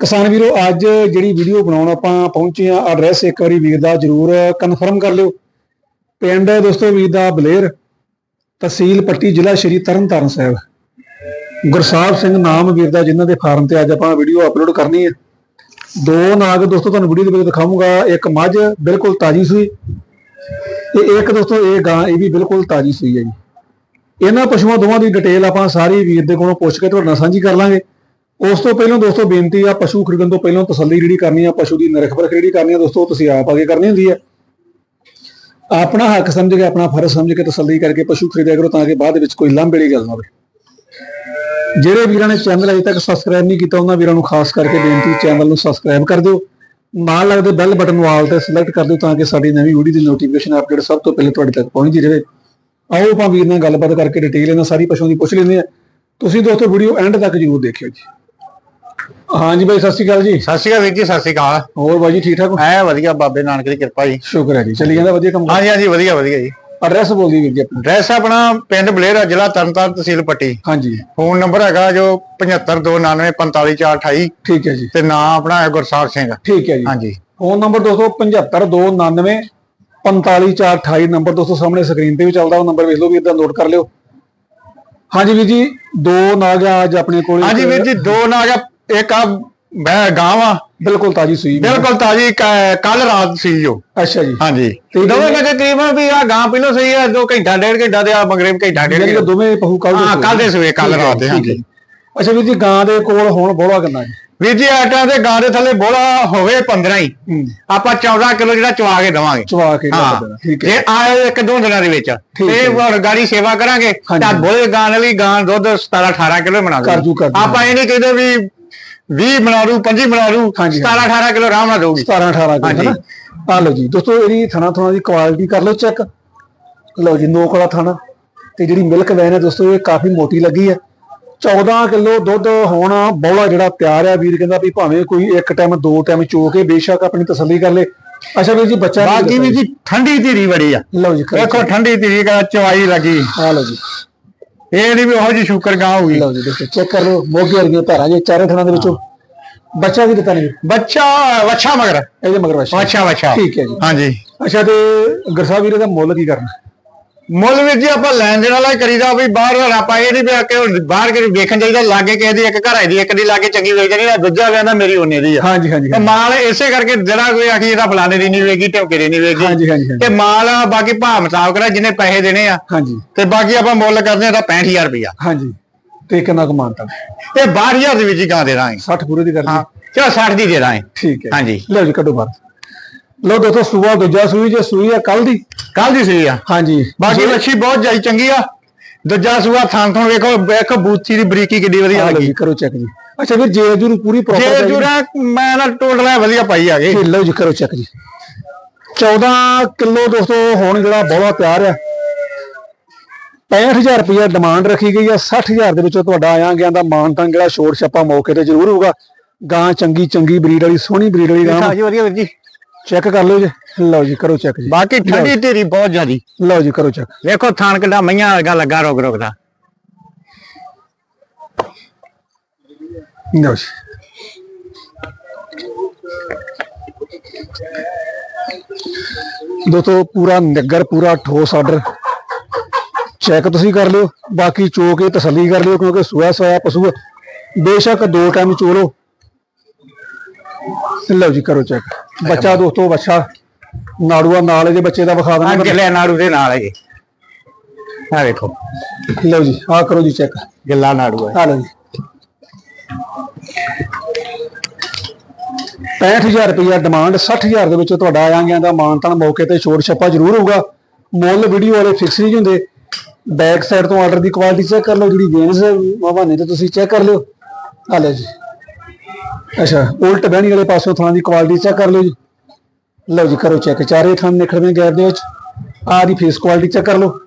ਕਿਸਾਨ ਵੀਰੋ, ਅੱਜ ਜਿਹੜੀ ਵੀਡੀਓ ਬਣਾਉਣ ਆਪਾਂ ਪਹੁੰਚੇ ਆ ਐਡਰੈਸ ਇੱਕ ਵਾਰੀ ਵੀਰ ਦਾ ਜਰੂਰ ਕਨਫਰਮ ਕਰ ਲਿਓ। ਪਿੰਡ ਦੋਸਤੋ ਵੀਰ ਦਾ ਬਲੇਰ, ਤਹਿਸੀਲ ਪੱਟੀ, ਜ਼ਿਲ੍ਹਾ ਸ਼੍ਰੀ ਤਰਨਤਾਰਨ ਸਾਹਿਬ। ਗੁਰਸਾਹਿਬ ਸਿੰਘ ਨਾਮ ਵੀਰ ਦਾ ਜਿਨ੍ਹਾਂ ਦੇ ਫਾਰਮ ਤੇ ਅੱਜ ਆਪਾਂ ਵੀਡੀਓ ਅਪਲੋਡ ਕਰਨੀ ਹੈ। ਦੋ ਨਾਗ ਦੋਸਤੋ ਤੁਹਾਨੂੰ ਵੀਡੀਓ ਦੇ ਵਿੱਚ ਦਿਖਾਵਾਂਗਾ ਇੱਕ ਮੱਝ ਬਿਲਕੁਲ ਤਾਜੀ ਸੂਈ ਤੇ ਇੱਕ ਦੋਸਤੋ ਇਹ ਗਾਂ, ਇਹ ਵੀ ਬਿਲਕੁਲ ਤਾਜੀ ਸੂਈ ਹੈ ਜੀ। ਇਹਨਾਂ ਪਸ਼ੂਆਂ ਦੋਵਾਂ ਦੀ ਡਿਟੇਲ ਆਪਾਂ ਸਾਰੀ ਵੀਰ ਦੇ ਕੋਲੋਂ ਪੁੱਛ ਕੇ ਤੁਹਾਡੇ ਨਾਲ ਸਾਂਝੀ ਕਰ ਲਾਂਗੇ। ਉਸ ਤੋਂ ਪਹਿਲਾਂ ਦੋਸਤੋ ਬੇਨਤੀ ਆ, ਪਸ਼ੂ ਖਰੀਦਣ ਤੋਂ ਪਹਿਲਾਂ ਤਸੱਲੀ ਜਿਹੜੀ ਕਰਨੀ ਆ, ਪਸ਼ੂ ਦੀ ਨਿਰਖ ਪਰਖ ਜਿਹੜੀ ਕਰਨੀ ਆ, ਦੋਸਤੋ ਤੁਸੀਂ ਆਪ ਆਗੇ ਕਰਨੀ ਹੁੰਦੀ ਆ। ਆਪਣਾ ਹੱਕ ਸਮਝ ਕੇ, ਆਪਣਾ ਫਰਜ਼ ਸਮਝ ਕੇ ਤਸੱਲੀ ਕਰਕੇ ਪਸ਼ੂ ਖਰੀਦਿਆ ਕਰੋ ਤਾਂ ਕਿ ਬਾਅਦ ਵਿੱਚ ਕੋਈ ਲਾਂਭੇ ਵਾਲੀ ਗੱਲ ਨਾ ਹੋਵੇ। ਜਿਹੜੇ ਵੀਰਾਂ ਨੇ ਚੈਨਲ ਅਜੇ ਤੱਕ ਸਬਸਕ੍ਰਾਈਬ ਨਹੀਂ ਕੀਤਾ, ਉਹਨਾਂ ਵੀਰਾਂ ਨੂੰ ਖਾਸ ਕਰਕੇ ਬੇਨਤੀ ਚੈਨਲ ਨੂੰ ਸਬਸਕ੍ਰਾਈਬ ਕਰ ਦਿਓ। ਨਾਲ ਲੱਗਦੇ ਬੈਲ ਬਟਨ ਵਾਲ ਤੇ ਸਿਲੈਕਟ ਕਰ ਦਿਓ ਤਾਂ ਕਿ ਸਾਡੀ ਨਵੀਂ ਵੀਡੀਓ ਦੀ ਨੋਟੀਫਿਕੇਸ਼ਨ ਅਪਡੇਟ ਸਭ ਤੋਂ ਪਹਿਲੇ ਤੁਹਾਡੇ ਤੱਕ ਪਹੁੰਚਦੀ ਰਹੇ। ਆਓ ਆਪਾਂ ਵੀਰ ਨਾਲ ਗੱਲਬਾਤ ਕਰਕੇ ਡਿਟੇਲ ਇਹਨਾਂ ਸਾਰੀ ਪਸ਼ੂਆਂ ਦੀ ਪੁੱਛ ਲੈਂਦੇ ਆ ਤੁਸੀਂ ਦੋਸਤੋ ਵੀਡੀਓ ਐਂਡ ਤੱਕ ਜਰੂਰ ਦੇਖਿਓ ਜੀ। ਹਾਂਜੀ ਬਾਈ ਸਤਿ ਸ਼੍ਰੀ ਅਕਾਲ ਜੀ। ਸਤਿ ਸ਼੍ਰੀ ਅਕਾਲ ਵੀਰ ਜੀ ਸਤਿ ਸ਼੍ਰੀ ਅਕਾਲ। ਹੋਰ ਬਾਈ ਜੀ ਠੀਕ ਠਾਕ ਹੋ? ਐ ਵਧੀਆ ਬਾਬੇ ਨਾਨਕ ਦੀ ਕਿਰਪਾ ਜੀ। ਸ਼ੁਕਰ ਹੈ ਜੀ। ਚੱਲੀ ਜਾਂਦਾ ਵਧੀਆ ਕੰਮ ਹਾਂਜੀ ਹਾਂਜੀ ਵਧੀਆ ਵਧੀਆ ਜੀ। ਐਡਰੈਸ ਬੋਲ ਦੀ ਵੀਰ ਜੀ ਆਪਣਾ। ਐਡਰੈਸ ਆਪਣਾ ਪਿੰਡ ਬਲੇਰਾ ਜ਼ਿਲ੍ਹਾ ਤਰਨਤਾਰਨ ਤਹਿਸੀਲ ਪੱਟੀ। ਹਾਂਜੀ। ਫੋਨ ਨੰਬਰ ਹੈਗਾ ਜੋ 7529455428 ਠੀਕ ਹੈ ਜੀ। ਤੇ ਨਾਮ ਆਪਣਾ ਹੈ ਗੁਰਸਾਹਿਬ ਸਿੰਘ। ਠੀਕ ਹੈ ਜੀ। ਹਾਂਜੀ। ਫੋਨ ਨੰਬਰ ਦੋਸਤੋ 75299 45428 ਨੰਬਰ ਦੋਸਤੋ ਸਾਹਮਣੇ ਸਕਰੀਨ ਤੇ ਵੀ ਚੱਲਦਾ ਉਹ ਨੰਬਰ ਵੇਖ ਲਓ ਵੀ ਇਦਾਂ ਨੋਟ ਕਰ ਲਿਓ। ਹਾਂਜੀ ਵੀਰ ਜੀ ਦੋ ਨਾਗ ਅੱਜ ਆਪਣੇ ਕੋਲ। ਹਾਂਜੀ ਵੀਰ ਜੀ ਦੋ ਨਾਗ ਇੱਕ ਆ ਮੈਂ ਗਾਂ ਆ। ਬਿਲਕੁਲ ਤਾਜੀ ਸੂਈ। ਬਿਲਕੁਲ ਤਾਜੀ ਕੱਲ ਰਾਤ ਸੀ ਜੋ। ਅੱਛਾ ਜੀ। ਹਾਂਜੀ। ਤੇ ਦੋਵੇਂ ਮੈਂ ਤਕਰੀਬਨ ਵੀ ਆ ਗਾਂ ਪਹਿਲੋਂ ਸਹੀ ਆ ਦੋ ਘੰਟਾ ਡੇਢ ਘੰਟਾ ਤੇ ਆ ਮਗਰੇ ਘੰਟਾ ਡੇਢ ਯਾਨੀ ਕਿ ਘੰਟਾ। ਦੋਵੇਂ ਪਹੂ ਕੱਲ ਹਾਂ ਕੱਲ ਦੇ ਸਵੇ ਕੱਲ ਹੈ, ਰਾਤ ਦੇ ਹੈ। ਹਾਂਜੀ। ਅੱਛਾ ਵੀਰ ਜੀ ਗਾਂ ਦੇ ਕੋਲ ਹੁਣ ਬੋਲਾ ਕਿੰਨਾ ਜੀ ਵੀਰ ਜੀ ਆਟਾ ਦੇ ਗਾਂ ਦੇ ਥੱਲੇ ਬੋਲਾ ਹੋਵੇ 15 ਹੀ। ਹੂੰ। ਆਪਾਂ 14 ਕਿਲੋ ਜਿਹੜਾ ਚਵਾ ਕੇ ਦਵਾਂਗੇ। ਚਵਾ ਕੇ ਹਾਂ। ਦੇਣਾ ਠੀਕ ਹੈ। ਇਹ ਆਏ ਇੱਕ ਦੋ ਦਿਨਾਂ ਦੇ ਵਿੱਚ ਠੀਕ ਹੈ। ਹੁਣ ਗਾੜੀ ਸੇਵਾ ਕਰਾਂਗੇ ਹਾਂਜੀ। ਤਾਂ ਬੋਲੇ ਗਾਂ ਵਾਲੀ ਗਾਂ ਦੁੱਧ 17 18 ਕਿਲੋ ਬਣਾ ਕਰ ਜੂ, ਕਰ ਜੂ। ਆਪਾਂ ਇਹ ਨਹੀਂ ਕਹਿੰਦੇ ਵੀ 20 ਬਣਾ ਲੂ 25 ਬਣਾ ਲੂ ਹਾਂਜੀ, 17 18 ਕਿਲੋ ਆਰਾਮ ਨਾਲ ਦਊਗੀ। 17 18 ਕਿਲੋ ਹਾਂਜੀ। ਆ ਲਓ ਜੀ ਦੋਸਤੋ ਇਹਦੀ ਥਣਾ ਥਣਾ ਦੀ ਕੁਆਲਿਟੀ ਕਰ ਲਓ ਚੈੱਕ ਲਓ ਜੀ ਨੋਕ ਵਾਲਾ ਥਣਾ। ਤੇ ਜਿਹੜੀ ਮਿਲਕ ਵੈਨ ਹੈ ਦੋਸਤੋ ਇਹ ਕਾਫੀ ਮੋਟੀ ਲੱਗੀ ਹੈ। 14 ਕਿਲੋ ਦੁੱਧ ਹੁਣ ਬੌਲਾ ਜਿਹੜਾ ਤਿਆਰ ਹੈ ਵੀਰ ਕਹਿੰਦਾ ਵੀ ਭਾਵੇਂ ਕੋਈ ਇੱਕ ਟਾਈਮ ਦੋ ਟਾਈਮ ਚੋ ਕੇ ਬੇਸ਼ੱਕ ਆਪਣੀ ਤਸੱਲੀ ਕਰ ਲੇ। ਅੱਛਾ ਵੀਰ ਜੀ ਬੱਚਾ ਬਾਕੀ ਵੀ। ਜੀ ਠੰਡੀ ਧੀਰੀ ਬੜੀ ਆ। ਲਓ ਜੀ ਦੇਖੋ ਠੰਡੀ ਧੀਰੀ ਦਾ ਚਵਾਈ ਲੱਗੀ। ਆ ਲਓ ਜੀ। ਇਹ ਨਹੀਂ ਵੀ ਉਹੋ ਜੀ ਸ਼ੂਕਰ ਗਾਂ ਹੋਊਗੀ ਲਓ ਜੀ ਦੇਖੋ ਚੈੱਕ ਕਰ ਲਓ ਮੋਗੇ ਵਰਗੀਆਂ ਧਾਰਾਂ ਜੇ ਚਾਰੇ ਥਣਾਂ ਦੇ ਵਿੱਚੋਂ ਬੱਚਾ ਵੀ ਦਿੱਤਾ ਨਹੀਂ ਬੱਚਾ ਵੱਛਾ ਮਗਰ। ਇਹਦੇ ਮਗਰ ਵੱਛਾ ਵੱਛਾ ਠੀਕ ਹੈ ਜੀ। ਹਾਂਜੀ। ਅੱਛਾ ਤੇ ਗਰਸਾ ਵੀਰੇ ਦਾ ਮੁੱਲ ਕੀ ਕਰਨਾ? ਮੁੱਲ ਵਿੱਚ ਜੀ ਆਪਾਂ ਲੈਣ ਦੇਣ ਵਾਲਾ ਹੀ ਕਰੀਦਾ ਵੀ ਬਾਹਰ ਵਾਲਾ ਆਪਾਂ ਇਹ ਨਹੀਂ ਵੀ ਆ ਕਿ ਹੁਣ ਬਾਹਰ ਕੇ ਵੇਖਣ ਜਾਈਦਾ ਲਾਗੇ ਕਿਸੇ ਦੀ ਇੱਕ ਘਰ ਦੀ ਇੱਕ ਦੀ ਲਾਗੇ ਚੰਗੀ ਵੇਚ ਜਾਣੀ ਦੂਜਾ ਕਹਿੰਦਾ ਮੇਰੀ ਉਹਨੇ ਦੀ ਆ। ਹਾਂਜੀ ਹਾਂਜੀ ਤੇ ਮਾਲ ਇਸੇ ਕਰਕੇ ਜਿਹੜਾ ਕੋਈ ਆਖੀ ਇਹਦਾ ਫਲਾਣੇ ਦੀ ਨਹੀਂ ਵੇਗੀ ਢੋਕੇ ਦੀ ਨਹੀਂ ਵੇਗੀ ਹਾਂਜੀ ਹਾਂਜੀ ਤੇ ਮਾਲ ਆ, ਬਾਕੀ ਭਾਅ ਮੁਤਾਬਕ ਨਾ ਜਿਹਨੇ ਪੈਸੇ ਦੇਣੇ ਆ। ਹਾਂਜੀ। ਤੇ ਬਾਕੀ ਆਪਾਂ ਮੁੱਲ ਕਰਦੇ ਆ ਤਾਂ 65000 ਰੁਪਇਆ ਹਾਂਜੀ। ਤੇ ਕਿੰਨਾ ਕੁ ਮਾਨਤਾ ਤੇ। 12000 ਦੇ ਵਿੱਚ ਹੀ ਗਾਂ ਦੇ ਦਾਂਗੇ। 60 ਪੂਰੇ ਦੀ ਕਰਦੀ ਹਾਂ। ਚਲੋ 60 ਦੀ ਦੇ ਦਾਂਗੇ। ਠੀਕ ਹੈ। ਹਾਂਜੀ। ਲਓ ਜੀ ਕੱਢੋ ਬਾਹਰ। ਲਓ ਦੋਸਤੋ ਸੂਆ ਦੂਜਾ ਸੂਈ ਜੇ ਸੂਈ ਆ ਕੱਲ ਦੀ। ਕੱਲ ਦੀ ਸਹੀ ਆ? ਹਾਂਜੀ। ਬਾਕੀ ਮੱਛੀ ਬਹੁਤ ਜਾਈ ਚੰਗੀ ਆ। ਦੂਜਾ ਸੂਆ ਥਾਂ ਥਾਂ ਵੇਖੋ ਵੇਖੋ ਬੂਥੀ ਦੀ ਬਰੀਕੀ ਕਿੱਡੀ ਵਧੀਆ ਲੱਗੀ। ਜੀ ਕਰੋ ਚੈੱਕ ਜੀ। ਅੱਛਾ ਫਿਰ ਜੇ ਜੂ ਪੂਰੀ ਜੇ ਪ੍ਰੋਪਰ ਜੁਰਾ ਮੈਂ ਨਾ ਟੋਟਲਾ ਵਧੀਆ ਪਾਈ ਆ ਗਈ। ਲਓ ਜੀ ਕਰੋ ਚੈੱਕ ਜੀ। 14 ਕਿਲੋ ਦੋਸਤੋ ਹੁਣ ਜਿਹੜਾ ਬੋਲਾ ਤਿਆਰ ਆ। 65000 ਰੁਪਏ ਡਿਮਾਂਡ ਰੱਖੀ ਗਈ ਆ। 60000 ਦੇ ਵਿੱਚੋਂ ਤੁਹਾਡਾ ਆਇਆ ਗਿਆ ਦਾ ਮਾਨਤਾਂ ਜਿਹੜਾ ਛੋੜ ਛੱਪਾ ਮੌਕੇ ਤੇ ਜ਼ਰੂਰ ਹੋਊਗਾ। ਗਾਂ ਚੰਗੀ ਚੰਗੀ ਬਰੀਡ ਵਾਲੀ ਸੋਹਣੀ ਬਰੀਡ ਵਾਲੀ ਗਾਂ ਜੀ ਵਧੀਆ ਵੀਰ ਜੀ। ਚੈੱਕ ਕਰ ਲਓ ਜੀ। ਲਓ ਜੀ ਕਰੋ ਚੈੱਕ ਜੀ। ਬਾਕੀ ਠੰਡੀ ਢੇਰੀ ਬਹੁਤ ਜ਼ਿਆਦੀ। ਲਓ ਜੀ ਕਰੋ ਚੈੱਕ। ਵੇਖੋ ਥਾਨ ਕਿੱਡਾ ਮਈਆਂ ਵਰਗਾ ਲੱਗਾ ਰੋਕ ਰੋਕਦਾ ਲਓ ਜੀ। ਦੋਸਤੋ ਪੂਰਾ ਨਿੱਗਰ ਪੂਰਾ ਠੋਸ ਆਰਡਰ। ਚੈੱਕ ਤੁਸੀਂ ਕਰ ਲਿਓ। ਬਾਕੀ ਚੋ ਕੇ ਤਸੱਲੀ ਕਰ ਲਿਓ ਕਿਉਂਕਿ ਸੋਇਆ ਸੋਇਆ ਪਸ਼ੂ। ਬੇਸ਼ੱਕ ਦੋ ਟਾਈਮ ਚੋ ਲਓ। ਲਓ ਜੀ ਕਰੋ ਚੈੱਕ ਬੱਚਾ ਦੋਸਤੋ ਬੱਚਾ ਨਾੜੂਆ ਨਾਲ ਇਹਦੇ ਬੱਚੇ ਦਾ ਵਿਖਾ ਆ ਦਿੰਦਾ ਗਿੱਲੇ ਨਾੜੂ ਦੇ ਨਾਲ ਹੈ ਆ ਵੇਖੋ। ਲਓ ਜੀ ਆਹ ਕਰੋ ਜੀ ਚੈੱਕ ਗਿੱਲਾ ਨਾੜੂ ਹੈ। ਆ ਲਓ ਜੀ। 65000 ਰੁਪਇਆ ਡਿਮਾਂਡ 60000 ਦੇ ਵਿੱਚ ਤੁਹਾਡਾ ਆਇਆ ਗਿਆ ਦਾ ਮਾਨਤਾਨ ਮੌਕੇ ਤੇ ਛੋੜ ਛੱਪਾ ਜ਼ਰੂਰ ਹੋਊਗਾ। ਮੁੱਲ ਵੀਡੀਓ ਵਾਲੇ ਫਿਕਸ ਨਹੀਂ ਹੁੰਦੇ। ਬੈਕ ਸਾਈਡ ਤੋਂ ਆਰਡਰ ਦੀ ਕੁਆਲਿਟੀ ਚੈੱਕ ਕਰ ਲਓ ਜਿਹੜੀ ਵੇਨਸ ਮਹਾਨੇ ਤੇ ਤੁਸੀਂ ਚੈੱਕ ਕਰ ਲਿਓ। ਆ ਲਓ ਜੀ। ਅੱਛਾ ਉਲਟ ਬਹਿਣੀ ਵਾਲੇ ਪਾਸੋਂ ਥਾਂ ਦੀ ਕੁਆਲਿਟੀ ਚੈੱਕ ਕਰ ਲਓ ਜੀ। ਲਓ ਜੀ ਕਰੋ ਚੈੱਕ ਚਾਰੇ ਥਾਂ ਨਿਖੜਵੇਂ ਗੈਪ ਦੇ ਵਿੱਚ। ਆ ਦੀ ਫੇਸ ਕੁਆਲਿਟੀ ਚੈੱਕ ਕਰ ਲਓ।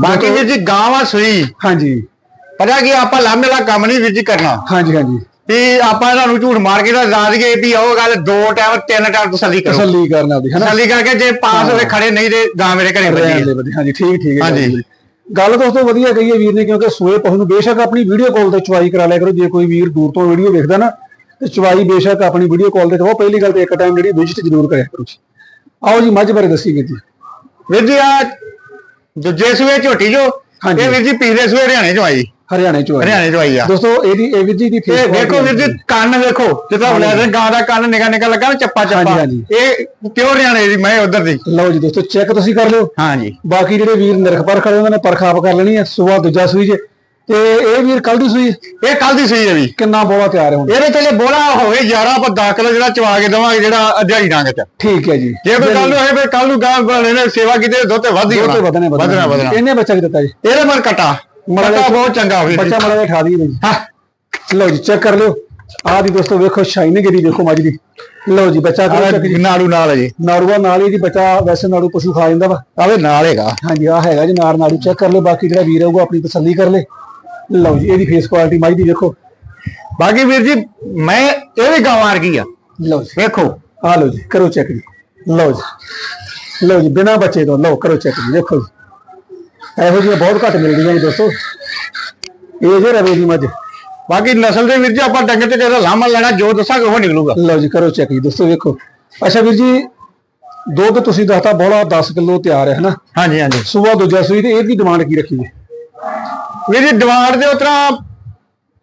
ਬਾਕੀ ਵੀਰ ਜੀ ਗਾਵਾਂ ਸੂਈ। ਹਾਂਜੀ। ਪਤਾ ਕੀ ਆਪਾਂ ਲਾਮੇ ਵਾਲਾ ਕੰਮ ਨਹੀਂ ਵੀਰ ਜੀ ਕਰਨਾ। ਹਾਂਜੀ ਹਾਂਜੀ। ਵੀ ਆਪਾਂ ਇਹਨਾਂ ਨੂੰ ਝੂਠ ਮਾਰ ਕੇ ਤਾਂ ਦੱਸ ਦਈਏ ਵੀ ਉਹ ਗੱਲ ਦੋ ਟਾਈਮ ਤਿੰਨ ਟਾਈਮ ਤਸੱਲੀ ਕਰੋ। ਤਸੱਲੀ ਕਰਨ ਦੀ ਹਨਾ? ਤਸੱਲੀ ਕਰਕੇ ਜੇ ਪਾਸ ਹੋਵੇ ਖੜੇ ਨਹੀਂ ਤੇ ਗਾਂ ਮੇਰੇ ਘਰੇ ਦੇ ਵਧੀਆ ਹਾਂਜੀ ਠੀਕ ਠੀਕ ਹੈ ਹਾਂਜੀ। ਗੱਲ। ਦੋਸਤੋ ਵਧੀਆ ਕਹੀ ਹੈ ਵੀਰ ਨੇ ਕਿਉਂਕਿ ਸੋਏ ਪਸ਼ੂ ਨੂੰ ਬੇਸ਼ੱਕ ਆਪਣੀ ਵੀਡੀਓ ਕਾਲ ਤੇ ਚੁਆਈ ਕਰਾ ਲਿਆ ਕਰੋ ਜੇ ਕੋਈ ਵੀਰ ਦੂਰ ਤੋਂ ਵੀਡੀਓ ਵੇਖਦਾ ਨਾ ਤੇ ਚਵਾਈ ਬੇਸ਼ੱਕ ਆਪਣੀ ਵੀਡੀਓ ਕਾਲ ਤੇ ਕਰੋ ਪਹਿਲੀ ਗੱਲ ਤੇ ਇੱਕ ਟਾਈਮ ਜਿਹੜੀ ਵਿਜ਼ਿਟ ਜ਼ਰੂਰ ਕਰਿਆ ਕਰੋ ਜੀ ਆਓ ਜੀ ਮੱਝ ਬਾਰੇ ਦੱਸੀ ਜੀ ਵੀਰ ਜੀ ਆ ਦੂਜੇ ਸੂਏ ਝੋਟੀ ਜੋ। ਇਹ ਵੀਰ ਜੀ ਪਿਛਲੇ ਸੂਏ ਹਰਿਆਣੇ ਚੋਂ ਆਈ ਹਰਿਆਣੇ ਚੋਂ ਆਏ। ਹਰਿਆਣੇ ਚੋਂ ਆਈ ਆ। ਦੋਸਤੋ ਇਹਦੀ ਇਹ ਜੀ ਦੀ ਇਹ face ਵੇਖੋ ਵੀਰ ਜੀ ਕੰਨ ਵੇਖੋ ਜਿੱਦਾਂ ਹਾਂਜੀ। ਬਲੈਦਰ ਗਾਂ ਦਾ ਕੰਨ ਨਿਕਾ ਨਿਕਾ ਲੱਗਾ ਨਾ ਚੱਪਾ ਚੱਪਾ। ਹਾਂਜੀ, ਹਾਂਜੀ। ਇਹ ਪਿਓਰ ਹਰਿਆਣੇ ਦੀ ਮੈਂ ਉਧਰ ਦੀ। ਲਓ ਜੀ ਦੋਸਤੋ ਚੈੱਕ ਤੁਸੀਂ ਕਰ ਲਿਓ। ਹਾਂਜੀ। ਬਾਕੀ ਜਿਹੜੇ ਵੀਰ ਨਿਰਖ ਪਰਖ ਵਾਲੇ ਉਹਨਾਂ ਨੇ ਪਰਖ ਆਪ ਕਰ ਲੈਣੀ ਹੈ ਸਵੇਰ ਦੂਜਾ ਸੂਈ ਜੇ। ਤੇ ਇਹ ਵੀਰ ਕੱਲ ਦੀ ਸੂਈ? ਇਹ ਕੱਲ ਦੀ ਸੂਈ ਹੈ ਵੀ ਕਿੰਨਾ ਬੋਲਾ ਤਿਆਰ ਹੈ ਹੁਣ? ਇਹਦੇ ਤੇ ਬੋਲਾ ਹੋਵੇ 11 ਆਪਾਂ 10 ਕਿਲੋ ਜਿਹੜਾ ਚਵਾ ਕੇ ਦਵਾਂਗੇ ਜਿਹੜਾ ਅਧਿਆਈ ਰੰਗ ਚ। ਠੀਕ ਹੈ ਜੀ। ਜੇ ਕੋਈ ਕੱਲ ਨੂੰ ਹੋਏ ਫਿਰ ਕੱਲ ਨੂੰ ਗਾਂ ਵਾਲੇ ਨੇ ਸੇਵਾ ਕੀਤੀ ਦੁੱਧ ਤੇ ਵੱਧ ਹੀ ਤੇ ਵਧਣੇ ਵਧਣਾ। ਵਧਣਾ ਇਹਨੇ ਬੱਚਾ ਕੀ ਦਿੱਤਾ ਜੀ। ਇਹਦੇ ਮਨ ਕਟਾ। ਮਾੜਾ ਬਹੁਤ ਚੰਗਾ ਹੋਵੇ ਬੱਚਾ ਮਾੜਾ ਠਾ ਦਈਏ ਜੀ। ਹਾਂ। ਲਓ ਜੀ ਚੈੱਕ ਕਰ ਲਿਓ। ਆਹ ਦੀ ਦੋਸਤੋ ਵੇਖੋ ਸ਼ਾਈਨਿੰਗ ਇਹਦੀ ਵੇਖੋ ਮੱਝ ਦੀ ਲਓ ਜੀ ਬੱਚਾ ਨਾੜੂ ਨਾਲ ਹੈ ਜੀ। ਨਾੜੂਆ ਨਾਲ ਹੀ ਜੀ ਬੱਚਾ ਵੈਸੇ ਨਾੜੂ ਪਸ਼ੂ ਖਾ ਜਾਂਦਾ ਵਾ। ਆਵੇ ਨਾਲ ਹੈਗਾ। ਹਾਂਜੀ ਆ ਹੈਗਾ ਜੀ ਨਾੜ ਨਾੜੂ ਚੈੱਕ ਕਰ ਲਿਓ। ਬਾਕੀ ਜਿਹੜਾ ਵੀਰ ਆਊਗਾ ਆਪਣੀ ਤਸੱਲੀ ਕਰ ਲੇ। ਲਓ ਜੀ ਇਹਦੀ ਫੇਸ ਕੁਆਲਿਟੀ ਮੱਝ ਦੀ ਵੇਖੋ ਬਾਕੀ ਵੀਰ ਜੀ ਮੈਂ ਇਹ ਵੀ ਗਾਂ ਮਾਰ ਗਈ ਆ। ਲਓ ਜੀ। ਵੇਖੋ। ਆ ਲਓ ਜੀ ਕਰੋ ਚੈੱਕ ਜੀ। ਲਓ ਜੀ। ਲਓ ਜੀ ਬਿਨਾ ਬੱਚੇ ਤੋਂ ਲਓ ਕਰੋ ਚੈੱਕ ਜੀ। ਦੇਖੋ ਜੀ। ਇਹੋ ਜਿਹੀਆਂ ਬਹੁਤ ਘੱਟ ਮਿਲਦੀਆਂ ਜੀ ਦੋਸਤੋ। ਇਹ ਜੇ ਰਵੇ ਦੀ ਮੱਝ। ਬਾਕੀ ਨਸਲ ਦੇ ਵੀਰ ਜੀ ਆਪਾਂ ਡੰਗਰ ਤੇ ਜਿਹੜਾ ਲਾਮਾ ਲੈਣਾ ਜੋ ਦੱਸਾਂਗੇ ਉਹ ਨਿਕਲੂਗਾ। ਲਓ ਜੀ ਕਰੋ ਚੈੱਕ ਜੀ ਦੋਸਤੋ ਵੇਖੋ। ਅੱਛਾ ਵੀਰ ਜੀ ਦੁੱਧ ਤੁਸੀਂ ਦੱਸਤਾ ਬੋਲਾ 10 ਕਿਲੋ ਤਿਆਰ ਹੈ ਹਨਾ? ਹਾਂਜੀ ਹਾਂਜੀ। ਸੂਆ ਦੂਜਾ ਸੂਈ ਤੇ ਇਹਦੀ ਡਿਮਾਂਡ ਕੀ ਰੱਖੀ ਜੀ? ਵੀਰ ਜੀ ਡਿਮਾਂਡ ਦੇ ਉਤਰਾ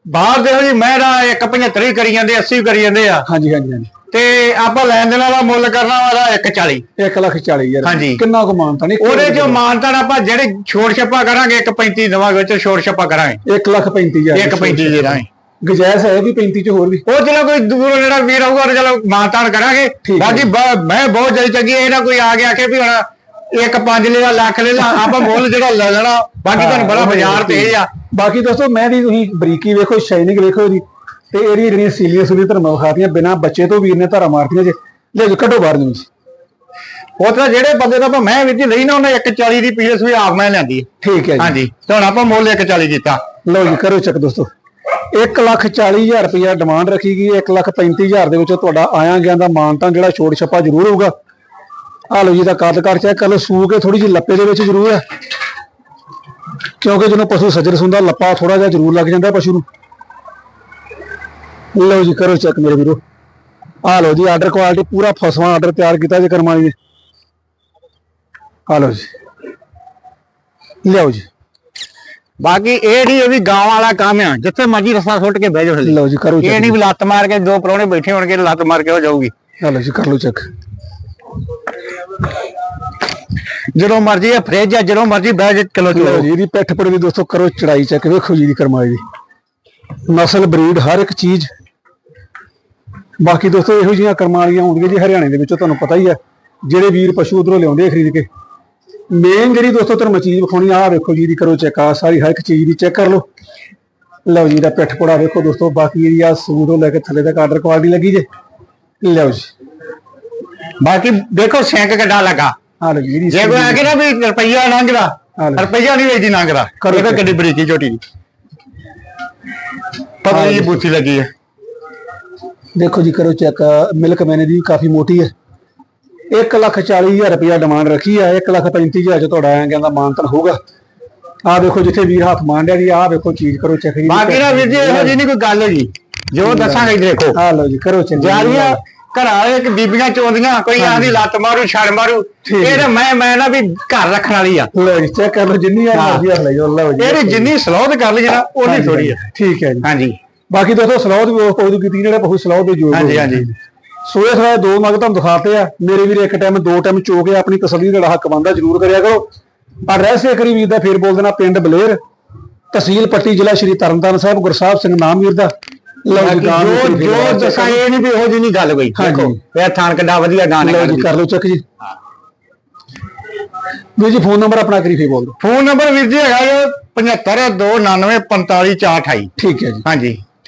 ਬਾਹਰ ਦੇ ਜੀ ਮੈਂ ਦਾ 175 ਹੀ ਕਰੀ ਜਾਂਦੇ 80 ਕਰੀ ਜਾਂਦੇ ਆ। ਹਾਂਜੀ ਹਾਂਜੀ ਹਾਂਜੀ। ਤੇ ਆਪਾਂ ਲੈਣ ਦੇਣ ਵਾਲਾ ਮੁੱਲ ਕਰਨਾ ਵਾਲਾ 140 1 ਲੱਖ 40 ਹਜ਼ਾਰ। ਹਾਂਜੀ। ਕਿੰਨਾ ਕੁ ਮਾਨਤਾ ਨਹੀਂ? ਉਹਦੇ ਚੋਂ ਮਾਨਤਾਨ ਆਪਾਂ ਜਿਹੜੇ ਛੋੜ ਛੱਪਾ ਕਰਾਂਗੇ 135 ਦਵਾਂਗੇ ਵਿੱਚ ਛੋੜ ਛੱਪਾ ਕਰਾਂਗੇ। 1 ਲੱਖ 35 ਹਜ਼ਾਰ। 135 ਦੇ ਰਾਹੀਂ ਗਜੈਸ ਹੈ ਵੀ 35 ਚ ਹੋਰ ਵੀ? ਉਹ ਚਲੋ ਕੋਈ ਦੂਰੋਂ ਜਿਹੜਾ ਵੀਰ ਆਊਗਾ ਉਹ ਚਲੋ ਮਾਨਤਾਨ ਕਰਾਂਗੇ। ਠੀਕ ਹੈ। ਬਾਕੀ ਬ- ਮੈਂ ਬਹੁਤ ਜਲਦੀ ਚੰਗੀ ਇਹ ਨਾ ਕੋਈ ਆ ਗਿਆ ਕਿ ਵੀ ਹੁਣ ਇੱਕ ਪੰਜ ਲੈ ਲਾ ਲੱਖ ਲੈ ਲਾ ਆਪਾਂ ਮੁੱਲ ਜਿਹੜਾ ਲੈ ਲੈਣਾ ਬਾਕੀ ਤੁਹਾਨੂੰ ਬੜਾ ਬਾਜ਼ਾਰ ਤੇ ਇਹ ਆ। ਬਾਕੀ ਦੋਸਤੋ ਮੈਂ ਦੀ ਤੁਸੀਂ ਬਰੀਕੀ ਵੇਖੋ ਸ਼ਾਈਨਿੰਗ ਵੇਖੋ ਇਹਦੀ। ਤੇ ਇਹਦੀ ਜਿਹੜੀਆਂ ਸੀਲੀਆਂ ਸੁਲੀ ਧਰਮਾਂ ਵਿਖਾਤੀਆਂ ਬਿਨਾ ਬੱਚੇ ਤੋਂ ਵੀਰ ਨੇ ਧਾਰਾ ਮਾਰਤੀਆਂ ਜੇ ਲੈ ਜੋ ਕੱਢੋ ਬਾਹਰ ਨੂੰ ਜੀ ਉਹ ਤਾਂ ਜਿਹੜੇ ਬੰਦੇ ਦਾ ਆਪਾਂ ਮੈਂ ਵਿੱਚ ਲਈ ਨਾ ਉਹਨੇ 140 ਦੀ ਪੀਸ ਵੀ ਆਪ ਮੈਂ ਲਿਆਂਦੀ ਠੀਕ ਹੈ ਜੀ। ਹਾਂਜੀ ਤੇ ਹੁਣ ਆਪਾਂ ਮੁੱਲ 140 ਕੀਤਾ ਲਓ ਜੀ ਕਰੋ ਚੱਕ ਦੋਸਤੋ। 1 ਲੱਖ 40 ਹਜ਼ਾਰ ਰੁਪਇਆ ਡਿਮਾਂਡ ਰੱਖੀ ਗਈ 1 ਲੱਖ 35 ਹਜ਼ਾਰ ਦੇ ਵਿੱਚੋਂ ਤੁਹਾਡਾ ਆਇਆ ਗਿਆ ਦਾ ਮਾਨਤਾਂ ਜਿਹੜਾ ਛੋੜ ਛੱਪਾ ਜ਼ਰੂਰ ਹੋਊਗਾ। ਆ ਲਓ ਜੀ ਦਾ ਕੱਦ ਕਰ ਚੈੱਕ ਕਰ ਲਓ ਸੂ ਕੇ ਥੋੜੀ ਜਿਹੀ ਲੱਪੇ ਦੇ ਵਿੱਚ ਜ਼ਰੂਰ ਹੈ। ਕਿਉਂਕਿ ਜਦੋਂ ਪਸ਼ੂ ਸੱਜਰ ਸੁੰਦਾ ਲੱਪਾ ਥੋੜਾ ਜਿਹਾ ਜ਼ਰੂਰ ਲੱਗ ਜਾਂਦਾ ਪਸ਼ੂ ਨੂੰ। ਲਓ ਜੀ ਕਰੋ ਚੈੱਕ ਮੇਰੇ ਵੀਰੋ। ਆ ਲਓ ਜੀ ਆਰਡਰ ਕੁਆਲਿਟੀ ਪੂਰਾ ਫਸਵਾ ਆਰਡਰ ਤਿਆਰ ਕੀਤਾ ਜੇ ਕਰਮਾਲੀ ਨੇ। ਆ ਲਓ ਜੀ। ਲਿਆਓ ਜੀ। ਬਾਕੀ ਇਹ ਨਹੀਂ ਇਹ ਵੀ ਗਾਂ ਵਾਲਾ ਕੰਮ ਆ। ਜਿੱਥੇ ਮਰਜ਼ੀ ਰਸਾ ਸੁੱਟ ਕੇ ਬਹਿ ਜਾਓ ਲਓ ਜੀ ਕਰੋ ਇਹ ਨਹੀਂ ਵੀ ਲੱਤ ਮਾਰ ਕੇ ਦੋ ਪਰੌਣੇ ਬੈਠੇ ਹੋਣਗੇ ਲੱਤ ਮਾਰ ਕੇ ਹੋ ਜਾਊਗੀ। ਲਓ ਜੀ ਕਰ ਲਓ ਚੈੱਕ ਜਦੋਂ ਮਰਜ਼ੀ ਇਹ ਫ੍ਰਿਜ ਆ ਜਦੋਂ ਮਰਜ਼ੀ ਬਹਿ ਜਾ ਕਿਲੋ ਲਓ ਚੋ ਜੀ ਇਹਦੀ ਪਿੱਠ ਪੜ ਵੀ ਦੋਸਤੋ ਕਰੋ ਚੜਾਈ ਚੈੱਕ ਵੇਖੋ ਜੀ ਦੀ ਕਰਮਾਈ ਦੀ। ਨਸਲ ਬਰੀਡ ਹਰ ਇੱਕ ਚੀਜ਼ ਬਾਕੀ ਦੋਸਤੋ ਇਹੋ ਜਿਹੀਆਂ ਕਰਮਾਂ ਵਾਲੀਆਂ ਜੀ ਹਰਿਆਣੇ ਦੇ ਵਿੱਚੋਂ ਤੁਹਾਨੂੰ ਪਤਾ ਹੀ ਹੈ ਜਿਹੜੇ ਵੀਰ ਪਸ਼ੂ ਉਧਰੋਂ ਲਿਆਉਂਦੇ ਆ ਖਰੀਦ ਕੇ। ਮੇਨ ਜਿਹੜੀ ਦੋਸਤੋ ਤੁਹਾਨੂੰ ਚੀਜ਼ ਵਿਖਾਉਣੀ ਆ ਵੇਖੋ ਜੀ ਦੀ ਕਰੋ ਚੈੱਕ ਆ ਸਾਰੀ ਹਰ ਇੱਕ ਚੀਜ਼ ਦੀ ਚੈੱਕ ਕਰ ਲਓ। ਲਓ ਜੀ ਦਾ ਪਿੱਠ ਪੜਾ ਵੇਖੋ ਦੋਸਤੋ ਬਾਕੀ ਇਹਦੀ ਆ ਤੋਂ ਲੈ ਕੇ ਥੱਲੇ ਤੱਕ ਆਰਡਰ ਕੁਆਲਿਟੀ ਲੱਗੀ ਜੇ। ਲਓ ਜੀ। ਬਾਕੀ ਦੇਖੋ ਸਿੰਕ ਕਿੱਡਾ ਲੱਗਾ। ਆ ਲਓ ਜੀ ਇਹਦੀ ਜੇ ਕੋਈ ਆ ਕੇ ਨਾ ਵੀ ਰੁਪਈਆ ਲੰਘਦਾ ਹਾਂ। ਰੁਪਈਆ ਨਹੀਂ ਵੇਚਦੀ ਲੰਘਦਾ। ਕਰੋ check। ਕਿੱਡੀ ਬਰੀਕੀ ਝੋਟੀ ਦੀ ਪਤਾ ਨਹੀਂ ਬੂਥੀ ਲੱਗੀ ਹੈ। ਦੇਖੋ ਜੀ ਕਰੋ ਚੈੱਕ। ਮਿਲਕ ਮੈਨੇ ਦੀ ਕਾਫੀ ਮੋਟੀ ਹੈ। 1 ਲੱਖ 40 ਹਜ਼ਾਰ ਰੁਪਇਆ ਡਿਮਾਂਡ ਰੱਖੀ ਹੈ 1 ਲੱਖ 35 ਹਜ਼ਾਰ ਚ ਤੁਹਾਡਾ ਐਂ ਕਹਿੰਦਾ ਮਾਨਤਨ ਹੋਊਗਾ। ਆ ਦੇਖੋ ਜਿੱਥੇ ਵੀਰ ਹੱਥ ਮਾਂਡਿਆ ਜੀ ਆਹ ਵੇਖੋ ਚੀਜ਼ ਕਰੋ ਚੈੱਕ ਜੀ। ਬਾਕੀ ਨਾ ਵੀਰ ਜੀ ਇਹੋ ਜਿਹੀ ਨਹੀਂ ਕੋਈ ਗੱਲ ਜੀ। ਜੋ ਦੱਸਾਂਗੇ ਜੀ ਦੇਖੋ। ਆ ਲਓ ਜੀ ਕਰੋ ਚੈੱਕ ਜਾਰੀਆਂ ਘਰਾਂ ਵਾਲੇ ਕਿ ਬੀਬੀਆਂ ਚੋਂਦੀਆਂ ਕੋਈ ਆਂਦੀ ਲੱਤ ਮਾਰੂ ਛੜ ਮਾਰੂ। ਇਹ ਤਾਂ ਮੈਂ ਮੈਂ ਨਾ ਵੀ ਘਰ ਰੱਖਣ ਵਾਲੀ ਆ। ਲਓ ਜੀ ਚੈੱਕ ਕਰ ਲਓ ਜਿੰਨੀ ਆ ਮਰਜ਼ੀ ਲੈ ਜਾਓ ਲਓ ਜੀ। ਇਹਦੀ ਜਿੰਨੀ ਸਲੋਧ ਕਰ ਲਈ ਜਣਾ ਉਨੀ ਥੋੜੀ ਆ। ਠੀਕ ਹੈ ਜੀ। ਹਾਂਜੀ। ਬਾਕੀ ਦੋਸਤੋ ਸਲਾਹ ਦੀ ਉਹ ਕੋਈ ਕੀਤੀ ਜਿਹੜੇ ਬਹੁਤ ਸਲਾਹ ਦੇ ਜੋਗ ਹਾਂਜੀ ਹਾਂਜੀ। ਸੋਏ ਸਲਾਹ ਦੋ ਮਗ ਤੁਹਾਨੂੰ ਦਿਖਾਤੇ ਆ। ਮੇਰੇ ਵੀਰ ਇੱਕ ਟਾਈਮ ਦੋ ਟਾਈਮ ਚੋ ਕੇ ਆਪਣੀ ਤਸੱਲੀ ਦਾ ਹੱਕ ਬੰਦਾ ਜ਼ਰੂਰ ਕਰਿਆ ਕਰੋ। ਐਡਰੈਸ ਇੱਕ ਵਾਰੀ ਵੀਰ ਦਾ ਫੇਰ ਬੋਲ ਦੇਣਾ ਪਿੰਡ ਬਲੇਰ ਤਹਿਸੀਲ ਪੱਟੀ ਜ਼ਿਲ੍ਹਾ ਸ਼੍ਰੀ ਤਰਨਤਾਰਨ ਸਾਹਿਬ ਗੁਰਸਾਹਿਬ ਸਿੰਘ ਨਾਮ ਵੀਰ ਦਾ। ਜੀ ਜੋ ਤੁਸੀਂ ਜੋ check ਦੱਸਾਂ ਇਹ ਨਹੀਂ ਵੀ ਇਹੋ ਜਿਹੀ ਨਹੀਂ ਗੱਲ ਕੋਈ। ਹਾਂਜੀ। ਦੇਖੋ ਇਹ ਥਾਨ ਕਿੱਡਾ ਵਧੀਆ ਗਾਣੇ ਲਓ ਜੀ ਕਰ ਲਓ ਚੈੱਕ ਜੀ। ਵੀਰ ਜੀ ਫੋਨ ਨੰਬਰ ਆਪਣਾ ਕਰੀ ਬੋਲ ਦਿਓ। ਫੋਨ ਨੰਬਰ ਵੀਰ ਜੀ ਹੈਗਾ ਜੀ 7529455428 ਠੀਕ ਹੈ ਜੀ। ਹਾਂਜੀ।